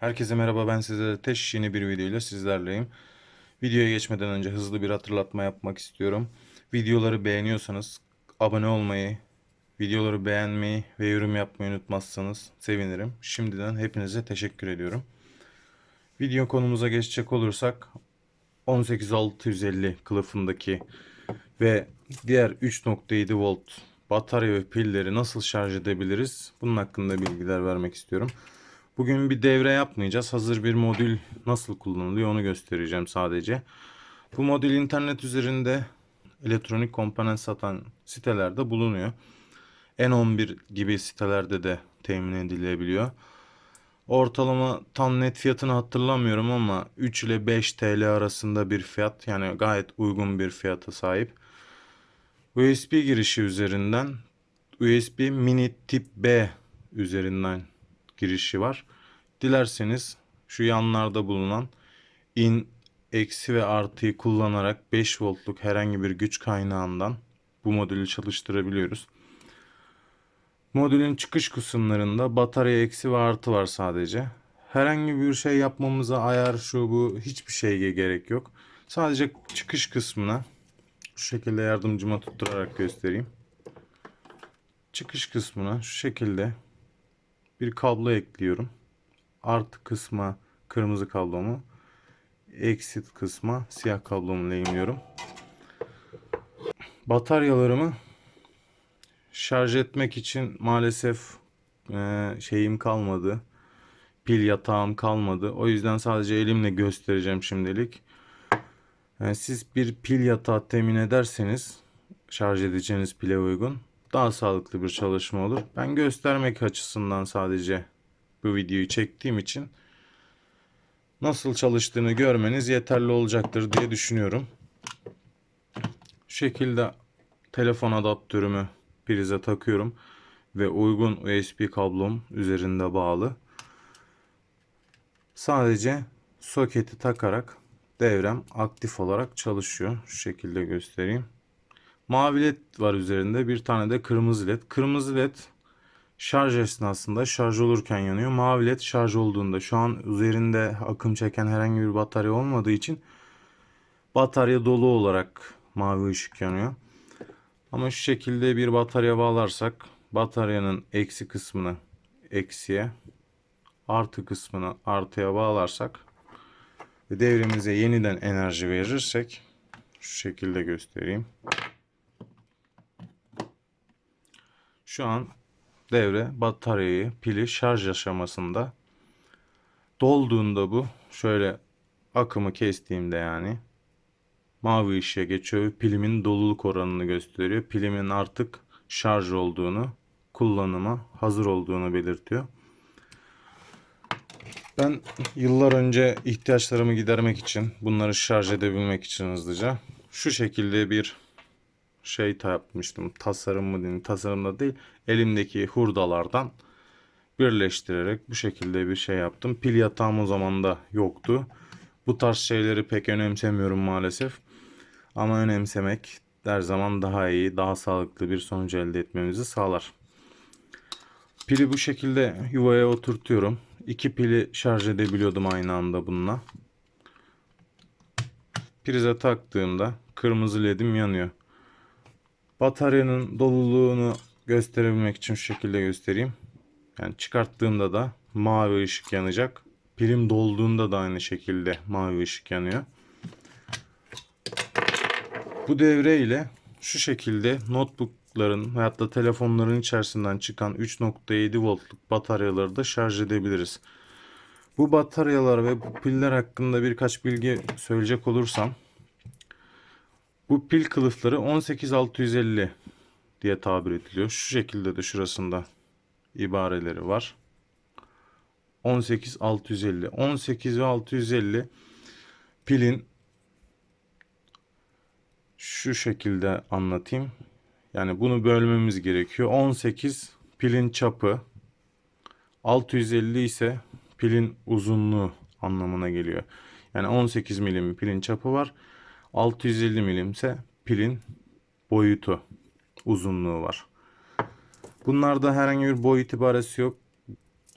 Herkese merhaba ben size teş yeni bir video ile sizlerleyim. Videoya geçmeden önce hızlı bir hatırlatma yapmak istiyorum. Videoları beğeniyorsanız abone olmayı, videoları beğenmeyi ve yorum yapmayı unutmazsanız sevinirim. Şimdiden hepinize teşekkür ediyorum. Video konumuza geçecek olursak 18650 kılıfındaki ve diğer 3.7 volt batarya ve pilleri nasıl şarj edebiliriz? Bunun hakkında bilgiler vermek istiyorum. Bugün bir devre yapmayacağız. Hazır bir modül nasıl kullanılıyor onu göstereceğim sadece. Bu modül internet üzerinde elektronik komponent satan sitelerde bulunuyor. N11 gibi sitelerde de temin edilebiliyor. Ortalama tam net fiyatını hatırlamıyorum ama 3 ile 5 TL arasında bir fiyat yani gayet uygun bir fiyata sahip. USB girişi üzerinden USB mini tip B üzerinden girişi var. Dilerseniz şu yanlarda bulunan in eksi ve artıyı kullanarak 5 voltluk herhangi bir güç kaynağından bu modülü çalıştırabiliyoruz. Modülün çıkış kısımlarında batarya eksi ve artı var sadece. Herhangi bir şey yapmamıza ayar şu bu hiçbir şeye gerek yok. Sadece çıkış kısmına şu şekilde yardımcıma tutturarak göstereyim. Çıkış kısmına şu şekilde bir kablo ekliyorum. Artı kısma kırmızı kablomu, exit kısma siyah kablomu lehimliyorum. Bataryalarımı şarj etmek için maalesef e, şeyim kalmadı. Pil yatağım kalmadı. O yüzden sadece elimle göstereceğim şimdilik. Yani siz bir pil yatağı temin ederseniz şarj edeceğiniz pile uygun daha sağlıklı bir çalışma olur. Ben göstermek açısından sadece bu videoyu çektiğim için nasıl çalıştığını görmeniz yeterli olacaktır diye düşünüyorum. Şu şekilde telefon adaptörümü prize takıyorum ve uygun USB kablom üzerinde bağlı. Sadece soketi takarak devrem aktif olarak çalışıyor. Şu şekilde göstereyim. Mavi led var üzerinde. Bir tane de kırmızı led. Kırmızı led şarj esnasında şarj olurken yanıyor. Mavi led şarj olduğunda şu an üzerinde akım çeken herhangi bir batarya olmadığı için batarya dolu olarak mavi ışık yanıyor. Ama şu şekilde bir batarya bağlarsak bataryanın eksi kısmını eksiye artı kısmını artıya bağlarsak ve devremize yeniden enerji verirsek şu şekilde göstereyim. Şu an devre bataryayı pili şarj aşamasında. Dolduğunda bu şöyle akımı kestiğimde yani mavi ışığa geçiyor pilimin doluluk oranını gösteriyor. Pilimin artık şarj olduğunu, kullanıma hazır olduğunu belirtiyor. Ben yıllar önce ihtiyaçlarımı gidermek için, bunları şarj edebilmek için hızlıca şu şekilde bir şey yapmıştım. Tasarım mı diyeyim, tasarımda değil. Elimdeki hurdalardan birleştirerek bu şekilde bir şey yaptım. Pil yatağım o zaman da yoktu. Bu tarz şeyleri pek önemsemiyorum maalesef. Ama önemsemek her zaman daha iyi, daha sağlıklı bir sonuç elde etmemizi sağlar. Pili bu şekilde yuvaya oturtuyorum. İki pili şarj edebiliyordum aynı anda bununla. Prize taktığımda kırmızı ledim yanıyor. Bataryanın doluluğunu gösterebilmek için şu şekilde göstereyim. Yani çıkarttığımda da mavi ışık yanacak. Pilim dolduğunda da aynı şekilde mavi ışık yanıyor. Bu devre ile şu şekilde notebookların veyahut da telefonların içerisinden çıkan 3.7 voltluk bataryaları da şarj edebiliriz. Bu bataryalar ve bu piller hakkında birkaç bilgi söyleyecek olursam bu pil kılıfları 18650 diye tabir ediliyor. Şu şekilde de şurasında ibareleri var. 18650 18 ve 650 pilin şu şekilde anlatayım. Yani bunu bölmemiz gerekiyor. 18 pilin çapı 650 ise pilin uzunluğu anlamına geliyor. Yani 18 milim pilin çapı var. 650 milim ise pilin boyutu, uzunluğu var. Bunlarda herhangi bir boyut ibaresi yok.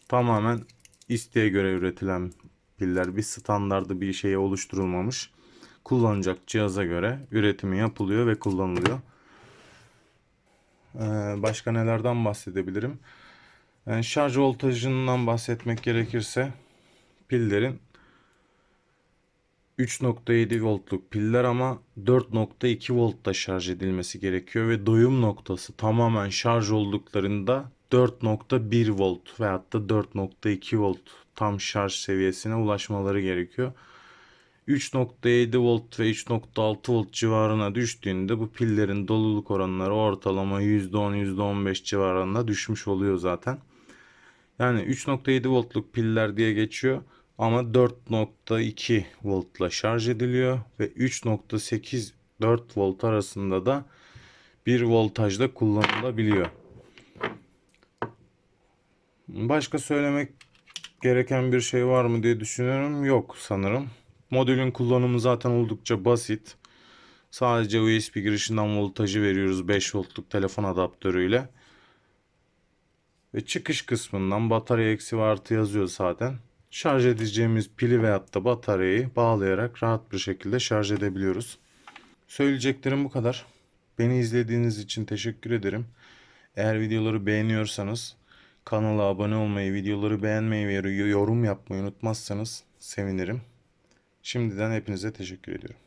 Tamamen isteğe göre üretilen piller. Bir standardı bir şeye oluşturulmamış. Kullanacak cihaza göre üretimi yapılıyor ve kullanılıyor. Ee, başka nelerden bahsedebilirim? Yani şarj voltajından bahsetmek gerekirse pillerin 3.7 voltluk piller ama 4.2 voltta şarj edilmesi gerekiyor ve doyum noktası tamamen şarj olduklarında 4.1 volt veyahut da 4.2 volt tam şarj seviyesine ulaşmaları gerekiyor. 3.7 volt ve 3.6 volt civarına düştüğünde bu pillerin doluluk oranları ortalama %10 %15 civarında düşmüş oluyor zaten. Yani 3.7 voltluk piller diye geçiyor ama 4.2 voltla şarj ediliyor ve 3.8 4 volt arasında da bir voltajda kullanılabiliyor. Başka söylemek gereken bir şey var mı diye düşünüyorum. Yok sanırım. Modülün kullanımı zaten oldukça basit. Sadece USB girişinden voltajı veriyoruz 5 voltluk telefon adaptörüyle. Ve çıkış kısmından batarya eksi ve artı yazıyor zaten. Şarj edeceğimiz pili veyahut da bataryayı bağlayarak rahat bir şekilde şarj edebiliyoruz. Söyleyeceklerim bu kadar. Beni izlediğiniz için teşekkür ederim. Eğer videoları beğeniyorsanız kanala abone olmayı, videoları beğenmeyi ve yorum yapmayı unutmazsanız sevinirim. Şimdiden hepinize teşekkür ediyorum.